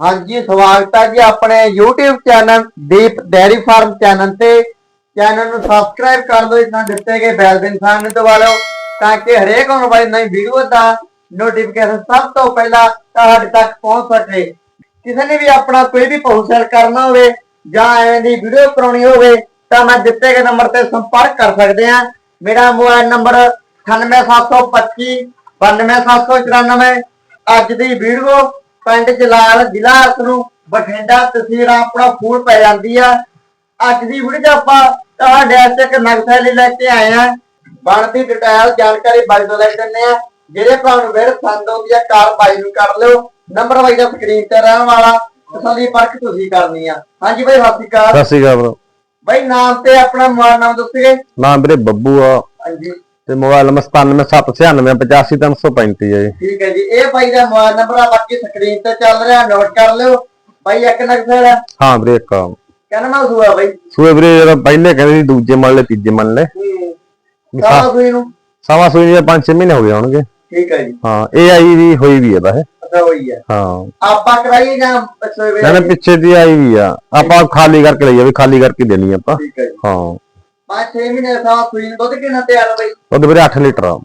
ਹਾਂਜੀ, ਸਵਾਗਤ ਹੈ ਜੀ ਆਪਣੇ YouTube channel Deep dairy farm channel ਤੇ। ਚੈਨਲ ਨੂੰ ਸਬਸਕ੍ਰਾਈਬ ਕਰ ਲਓ, ਇਸ ਨਾਲ ਦਿੱਤੇ ਗਏ ਬੈਲ ਦੇ ਨਿਸ਼ਾਨ ਨੂੰ ਦਬਾ ਲਓ, ਤਾਂ ਕਿ ਹਰੇਕ ਆਉਣ ਵਾਲੀ ਨਵੀਂ ਵੀਡੀਓ ਦਾ ਨੋਟੀਫਿਕੇਸ਼ਨ ਸਭ ਤੋਂ ਪਹਿਲਾਂ ਤੁਹਾਡੇ ਤੱਕ ਪਹੁੰਚ ਸਕੇ। ਕਿਸੇ ਨੇ ਵੀ ਆਪਣਾ ਕੋਈ ਵੀ ਪਸ਼ੂ ਸੈਲ ਕਰਨਾ ਹੋਵੇ ਜਾਂ ਐਵੇਂ ਦੀ ਵੀਡੀਓ ਕਰਾਉਣੀ ਹੋਵੇ, ਤਾਂ ਮੈਂ ਦਿੱਤੇ ਗਏ ਨੰਬਰ ਤੇ ਸੰਪਰਕ ਕਰ ਸਕਦੇ ਆ ਮੇਰਾ ਮੋਬਾਈਲ ਨੰਬਰ 98725 92794 ਅੱਜ ਦੀ ਵੀਡੀਓ ਪਿੰਡ ਜਲਾਲ ਜ਼ਿਲ੍ਹਾ ਨੂੰ ਬਠਿੰਡਾ ਤਹਿਸੀਲ ਆਪਣਾ ਫੂਲ ਪੈ ਜਾਂਦੀ ਆ। ਅੱਜ ਦੀ ਵੀਡੀਓ 'ਚ ਆਪਾਂ ਤੁਹਾਡੇ ਵਾਸਤੇ ਇੱਕ ਲਈ ਲੈ ਕੇ ਆਏ ਆ। ਬਣਦੀ ਡਿਟੇਲ ਜਾਣਕਾਰੀ ਬਾਈ ਤੋਂ ਲੈ ਦਿੰਦੇ ਆ। ਜਿਹੜੇ ਭਰਾ ਨੂੰ ਵੇੜ ਸੰਦ ਆਉਂਦੀ ਆ ਕਾਰ ਬਾਈ ਨੂੰ ਕਰ ਲਿਓ। ਨੰਬਰ ਬਾਈ ਦਾ ਸਕਰੀਨ ਤੇ ਰਹਿਣ ਵਾਲਾ। ਤਸੱਲੀ ਪਰਖ ਤੁਸੀਂ ਕਰਨੀ ਆ। ਹਾਂਜੀ ਬਾਈ ਸਤਿ ਸ਼੍ਰੀ ਅਕਾਲ। ਸਤਿ ਸ਼੍ਰੀ ਅਕਾਲ। ਬਾਈ ਨਾਮ ਤੇ ਆਪਣਾ ਮੋਬਾਈਲ ਨਾਮ ਦੱਸੋਗੇ ਨਾਮ ਵੀਰੇ ਬੱਬੂ ਆ। ਹਾਂਜੀ। ਤੇ ਮੋਬਾਈਲ ਨੰਬਰ 9779985335 ਹੈ ਜੀ। ਠੀਕ ਹੈ ਜੀ ਇਹ ਬਾਈ ਦਾ ਮੋਬਾਈਲ ਨੰਬਰ ਆ ਬਾਕੀ ਸਕਰੀਨ ਤੇ ਚੱਲ ਰਿਹਾ ਨੋਟ ਕਰ ਲਿਓ। ਬਾਈ ਇੱਕ ਨਕਸ਼ਾ ਹੈ ਹਾਂ ਵੀਰੇ ਇੱਕ ਕਹਿੰਦਾ ਨਾ ਸੂਆ ਬਾਈ? ਸੂਏ ਵੀਰੇ ਜਦੋਂ ਪਹਿਲੇ ਕਹਿੰਦੇ ਸੀ ਦੂਜੇ ਮੰਨ ਲੈ ਤੀਜੇ ਮੰਨ ਲੈ ਸਾਰਾ ਸੂਈ ਨੂੰ? ਸਵਾ ਸੂਈ ਦੇ 5-6 ਮਹੀਨੇ ਹੋ ਗਏ ਹੋਣਗੇ। ਠੀਕ ਹੈ ਜੀ। ਹਾਂ ਇਹ ਆਈ ਵੀ ਹੋਈ ਵੀ ਹੈ ਅੱਛਾ ਹੋਈ ਹੈ। ਹਾਂ। ਆਪਾਂ ਕਰਾਈਏ ਜਾਂ ਪਿੱਛੇ ਵੇ ਕਹਿੰਦੇ ਪਿੱਛੇ ਦੀ ਆਈ ਵੀ ਆ। ਆਪਾਂ ਖਾਲੀ ਕਰਕੇ ਲਈ ਆ ਵੀ ਖਾਲੀ ਕਰਕੇ ਦੇਣੀ ਆਪਾਂ। ਠੀਕ ਹੈ ਹਾਂ। ਪੰਜ ਛੇ ਮਹੀਨੇ ਦਾ ਸੂਈ ਨੂੰ ਦੁੱਧ ਕਿੰਨਾ ਤਿਆਰ ਆ ਬਾਈ? ਉਹਦੇ ਵੀਰੇ 8 ਲੀਟਰ ਆ।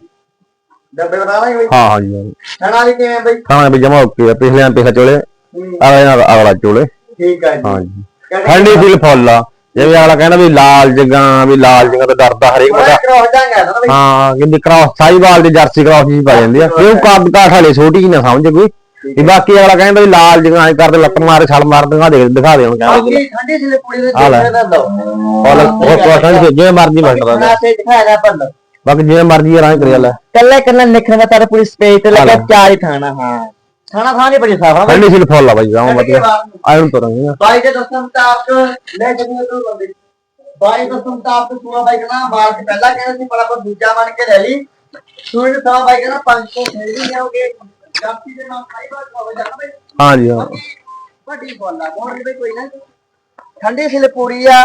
ਡੱਬੇ ਬਣਾ ਲਾਂਗੇ ਬਾਈ? ਹਾਂ ਹਾਂ ਜੀ ਹਾਂ। ਖਾਣਾ ਵੀ ਕਿਵੇਂ ਬਾਈ? ਖਾਣਾ ਵੀ ਜਮਾ ਓਕੇ ਆ ਪਿਛਲੇ ਪਿਛਲੇ ਚੋਲੇ ਹੂੰ, ਅਗਲੇ ਨਾਲ ਅਗਲਾ ਚੋਲੇ। ਠੀਕ ਹੈ ਜੀ। ਹਾਂ ਜੀ। ਕਹਿੰਦੇ ਠੰਡੀ ਫੀਲ ਫੁੱਲ ਆ। ਜਿਵੇਂ ਅਗਲਾ ਕਹਿੰਦਾ ਵੀ ਲਾਲ ਜਗਾਂ ਵੀ ਲਾਲ ਜਗਾਂ ਤੇ ਡਰਦਾ ਹਰੇਕ ਬੰਦਾ। ਬੜਾ ਕਰੋ ਜਾਂਗਾ ਨਾ ਬਾਈ। ਹਾਂ ਕਿੰਦੀ ਕ੍ਰਾਸ ਸਾਈਵਾਲ ਦੀ ਜਰਸੀ ਕ੍ਰਾਸ ਜੀ ਪਾ ਜਾਂਦੀ ਆ। ਕਿਉਂ ਕੱਦ ਕਾਠ ਵਾਲੇ ਛੋਟੀ ਨਾ ਸਮਝ ਕੋਈ। ਵੀ ਬਾਕੀ ਅਗਲਾ ਕਹਿੰਦਾ ਵੀ ਲਾਲ ਜਿਹਾ ਐ ਕਰਦੇ ਲੱਤ ਮਾਰੇ ਛਲ ਮਾਰ ਦਿਖਾ ਦੇ ਦਿਖਾ ਦੇ ਹੁਣ ਕਹਿੰਦਾ। ਬਾਕੀ ਠੰਡੀ ਸੀ ਕੁੜੀ ਦੇ ਆ ਲੈ। ਦੇਖਦੇ ਦਾ ਉਹ ਉਹ ਕਹਿੰਦੇ ਜਿਵੇਂ ਮਰਜ਼ੀ ਬਣਾ ਤੇ ਦਿਖਾਇਆ ਬੰਦ ਬਾਕੀ ਜਿਵੇਂ ਮਰਜ਼ੀ ਰਾਂ ਕਰਿਆ ਲੈ। ਕੱਲੇ ਕੱਲੇ ਨਿਕਲਣ ਦਾ ਤਾਰੇ ਪੂਰੀ ਸਪੇਸ ਤੇ ਲੱਗਾ। ਚਾਰ ਹੀ ਥਾਣਾ ਹਾਂ। ਥਾਣਾ ਥਾਂ ਨਹੀਂ ਬੜੀ ਸਾਫ਼ ਠੰਡੀ ਸੀ ਫੁੱਲ ਆ ਬਾਈ ਜਾਉਂ ਵਧੀਆ। ਆਇਰਨ ਤੁਰਾਂਗੇ ਬਾਈ ਦੇ ਦਸਮ ਤਾਪ ਲੈ ਜਦੋਂ ਤੂੰ ਬੰਦੇ। ਬਾਈ ਦਸਮ ਤਾਪ ਤੋਂ ਪੂਰਾ ਬਾਈ ਕਹਿੰਦਾ ਮਾਰ ਕੇ ਪਹਿਲਾਂ ਕਹਿੰਦਾ ਸੀ ਪਰ ਆਪਾਂ ਦੂਜਾ ਮੰਨ ਕੇ ਲੈ ਲਈ। ਸੂਈ ਤਾਂ ਬਾਈ ਕਹਿੰਦਾ 500 ਫੇਰ ਵੀ ਜਾਓਗੇ ਜਾਪੀ ਦੇ ਨਾਲ ਖਾਈ ਬਾਤ ਹੋ ਜਾਣਾ ਬਾਈ ਹਾਂ। ਜੀ ਹਾਂ ਵੱਡੀ ਬੋਲਾ ਮੋੜ ਦੇ ਕੋਈ ਨਾ। ਠੰਡੀ ਸਿਲ ਪੂਰੀ ਆ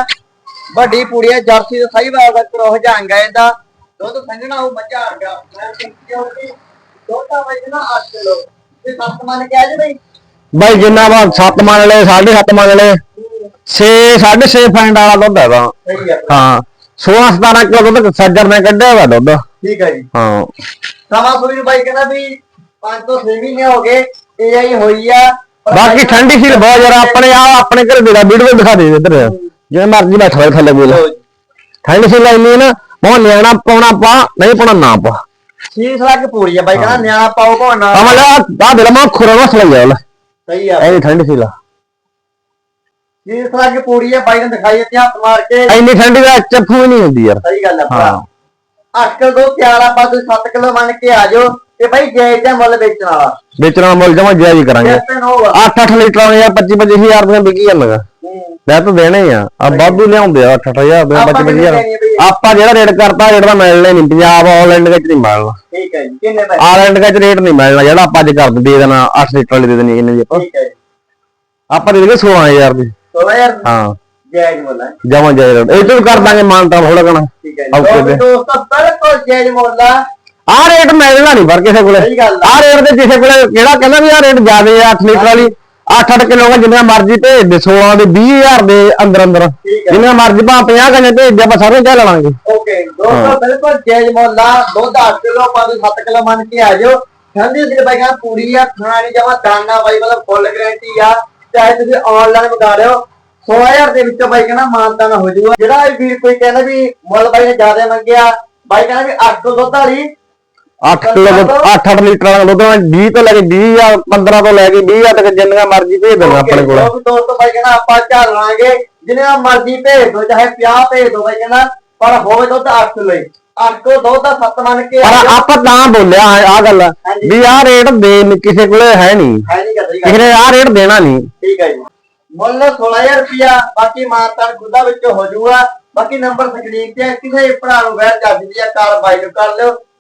ਵੱਡੀ ਪੂਰੀ ਆ ਜਰਸੀ ਦਾ ਸਹੀ ਵਾਰ ਦਾ ਕਰੋ ਜਾਂਗਾ ਇਹਦਾ। ਦੁੱਧ ਸੰਘਣਾ ਉਹ ਮੱਝਾ ਆ ਗਿਆ ਮੈਂ ਕਿਉਂਕਿ ਦੋਤਾ ਵਜਣਾ 8 ਕਿਲੋ। ਤੇ ਸੱਤ ਮੰਨ ਕੇ ਆ ਜੇ ਬਈ? ਬਾਈ ਜਿੰਨਾ ਵਾ 7 ਮੰਨ ਲਏ 7.5 ਮੰਨ ਲਏ 6 6.5 ਫੈਂਡ ਵਾਲਾ ਦੁੱਧ ਸਹੀ ਆ। ਹਾਂ 16 17 ਕਿਲੋ ਦੁੱਧ ਸੱਜਰ ਨੇ ਕੱਢਿਆ ਹੋਇਆ ਦੁੱਧ। ਠੀਕ ਹੈ ਜੀ। ਹਾਂ। ਸਮਾਂ ਨੂੰ ਬਾਈ ਕਹਿੰਦਾ ਵੀ 5 ਤੋਂ 6 ਮਹੀਨੇ ਹੋ ਗਏ ਇਹ ਹੋਈ ਆ। ਬਾਕੀ ਠੰਡੀ ਸੀ ਬਹੁਤ ਜ਼ਿਆਦਾ ਆਪਣੇ ਆ ਆਪਣੇ ਘਰ ਦੇ ਦਾ ਵੀਡੀਓ ਦਿਖਾ ਦੇ ਇੱਧਰ। ਜਿਵੇਂ ਮਰਜ਼ੀ ਬੈਠਾ ਹੋਵੇ ਥੱਲੇ ਬੋਲ। ਠੰਡ ਸੀ ਲੈਣੀ ਨਾ ਮੋ ਨਿਆਣਾ ਪਾਉਣਾ ਪਾ ਨਹੀਂ ਪਾਉਣਾ ਨਾ ਪਾ। ਸੀਸ ਲੱਗ ਪੂਰੀ ਆ ਬਾਈ ਕਹਿੰਦਾ ਨਿਆਣਾ ਪਾਓ ਭਾਣਾ ਅਮਲ ਆ ਦਿਲ ਮਾ ਖੁਰਾ ਨਾ ਸਲਾਈ ਜਾ ਸਹੀ ਆ। ਐਨੀ ਠੰਡ ਸੀ ਲਾ ਸੀਸ ਲੱਗ ਪੂਰੀ ਆ ਬਾਈ ਨੇ ਦਿਖਾਈ ਇੱਥੇ ਹੱਥ ਮਾਰ ਕੇ। ਐਨੀ ਠੰਡੀ ਦਾ ਚੱਫੂ ਨਹੀਂ ਹੁੰਦੀ ਯਾਰ। ਸਹੀ ਗੱਲ ਆ ਹਾਂ ਭਰਾ। 8 ਕਿਲੋ ਦੋ ਤਿਆਰ ਆਪਾਂ ਤੁਸੀਂ 7 ਕਿਲੋ ਮੰਨ ਕੇ ਆ ਜਾਓ। ਤੇ ਬਾਈ ਜਾਇਜ਼ ਦਾ ਮੁੱਲ ਵੇਚਣ ਵਾਲਾ। ਵੇਚਣਾ ਮੁੱਲ ਜਮਾ ਜਾਇਜ਼ ਕਰਾਂਗੇ। ਇਸ ਤੇ ਹੋਗਾ 8-8 ਲੀਟਰ ਆਉਣੇ ਆ 25-25000 ਦੀਆਂ ਵਿਕੀ ਜਾਂਦੀਆਂ ਲੈ ਤਾਂ ਦੇਣੇ ਆ। ਆ ਬਾਬੂ ਲਿਆਉਂਦੇ ਆ 8-8000 ਦੇ ਆਪਾਂ ਕਿੰਨੇ 25-25000 ਦੇਣੀ ਆ ਬਈ? ਆਪਾਂ ਜਿਹੜਾ ਰੇਟ ਕਰਤਾ ਰੇਟ ਦਾ ਮਿਲਣਾ ਨਹੀਂ। ਪੰਜਾਬ ਆਨਲਾਈਨ ਵਿੱਚ ਨਹੀਂ ਮਿਲਣਾ। ਠੀਕ ਹੈ ਜੀ। ਕਿੰਨੇ ਪੈਸੇ ਆਨਲਾਈਨ ਵਿੱਚ ਰੇਟ ਨਹੀਂ ਮਿਲਣਾ। ਜਿਹੜਾ ਆਪਾਂ ਅੱਜ ਕਰ ਦੇ ਦੇਣਾ 8 ਲੀਟਰ ਵਾਲੀ ਦੇ ਦੇਣੀ ਕਿੰਨੇ ਦੀ ਆਪਾਂ। ਠੀਕ ਹੈ ਜੀ। ਆਪਾਂ ਦੇ ਦੇਗੇ 16000 ਦੀ। 16000 ਹਾਂ। ਜਾਇਜ਼ ਮੁੱਲ ਹੈ। ਜਮਾ ਜਾਇਜ਼ ਇਹ ਤੋਂ ਵੀ ਕਰ ਦਾਂਗੇ ਮਾਨਤਾ ਥੋੜਾ ਕਣਾ ਠੀਕ ਹੈ ਜੀ। ਜੀ। ਦੋਸਤੋ ਬਿਲਕੁਲ ਜਾਇਜ਼ ਮੁੱਲ ਆ। ਆ ਰੇਟ ਮਿਲਣਾ ਨਹੀਂ ਪਰ ਕਿਸੇ ਕੋਲੇ। ਸਹੀ ਗੱਲ ਆ। ਆ ਰੇਟ ਤੇ ਕਿਸੇ ਕੋਲੇ ਕਿਹੜਾ ਕਹਿੰਦਾ ਵੀ ਆ ਰੇਟ ਜ਼ਿਆਦੇ ਆ 8 ਲੀਟਰ ਵਾਲੀ। 8-8 ਕਿਲੋ ਦਾ ਜਿੰਨਾ ਮਰਜ਼ੀ ਭੇਜ ਦੇ 16 ਦੇ 20000 ਦੇ ਅੰਦਰ ਅੰਦਰ। ਠੀਕ ਹੈ। ਜਿੰਨਾ ਮਰਜ਼ੀ ਭਾ 50 ਗੰਨੇ ਭੇਜ ਦੇ ਆਪਾਂ ਸਾਰੇ ਕਹਿ ਲਵਾਂਗੇ ਓਕੇ ਦੋਸਤੋ ਬਿਲਕੁਲ ਜਾਇਜ਼ ਮੁੱਲ ਦੁੱਧ 8 ਕਿਲੋ ਪਾ ਦੇ 7 ਕਿਲੋ ਮੰਨ ਕੇ ਆ ਜਾਓ। ਠੰਡੀ ਸੀ ਬਾਈ ਕਹਿੰਦਾ ਪੂਰੀ ਆ ਖਾਣਾ ਨਹੀਂ ਜਮਾ ਦਾਣਾ ਬਾਈ ਮਤਲਬ ਫੁੱਲ ਗਾਰੰਟੀ ਆ। ਚਾਹੇ ਤੁਸੀਂ ਆਨਲਾਈਨ ਮੰਗਾ ਲਿਓ 16000 ਦੇ ਵਿੱਚੋਂ ਬਾਈ ਕਹਿੰਦਾ ਮਾਨਤਾ ਨਾ ਹੋ ਜਾਊਗਾ। ਜਿਹੜਾ ਵੀ ਵੀਰ ਕੋਈ ਕਹਿੰਦਾ ਵੀ ਮੁੱਲ ਬਾਈ ਨੇ ਜ਼ਿਆਦਾ ਮੰਗਿਆ ਬਾਈ ਕਹਿੰਦਾ ਵੀ 8 ਕਿਲੋ ਦੁੱਧ ਵਾਲੀ 8 ਕਿਲੋ 8-8 ਲੀਟਰ ਵਾਲਾ ਦੁੱਧ 20 ਤੋਂ ਲੈ ਕੇ 20 ਜਾਂ 15 ਤੋਂ ਲੈ ਕੇ 20 ਹਜ਼ਾਰ ਤੱਕ ਜਿੰਨੀਆਂ ਮਰਜ਼ੀ ਭੇਜ ਦੇਣਾ ਆਪਣੇ ਕੋਲ। ਦੋਸਤੋ ਬਾਈ ਕਹਿੰਦਾ ਆਪਾਂ ਝੱਲ ਲਾਂਗੇ ਜਿੰਨਾ ਮਰਜ਼ੀ ਭੇਜ ਦੋ ਚਾਹੇ 50 ਭੇਜ ਦੋ ਬਾਈ ਕਹਿੰਦਾ ਪਰ ਹੋਵੇ ਦੁੱਧ 8 ਕਿਲੋ ਹੀ 8 ਕਿਲੋ ਦੁੱਧ ਦਾ 7 ਮੰਨ ਕੇ ਪਰ। ਆਪਾਂ ਤਾਂ ਬੋਲਿਆ ਆ ਗੱਲ। ਵੀ ਆ ਰੇਟ ਦੇ ਕਿਸੇ ਕੋਲੇ ਹੈ ਨਹੀਂ। ਹੈ ਨਹੀਂ ਕਿਸੇ ਨੇ ਆ ਰੇਟ ਦੇਣਾ ਨਹੀਂ। ਠੀਕ ਹੈ ਜੀ। ਮੁੱਲ 16000 ਰੁਪਿਆ ਬਾਕੀ ਮਾਨਤਾਨ ਖੁਦਾ ਵਿੱਚ ਹੋ ਜਾਊਗਾ। ਬਾਕੀ ਨੰਬਰ ਸਕਰੀਨ ਤੇ ਕਿਸੇ ਭਰਾ ਨੂੰ ਵੈਰ ਕਰ ਦਿੱਤੀ ਆ ਕਾਰ ਬਾਈ ਨੂੰ ਕਰ ਲਿਓ।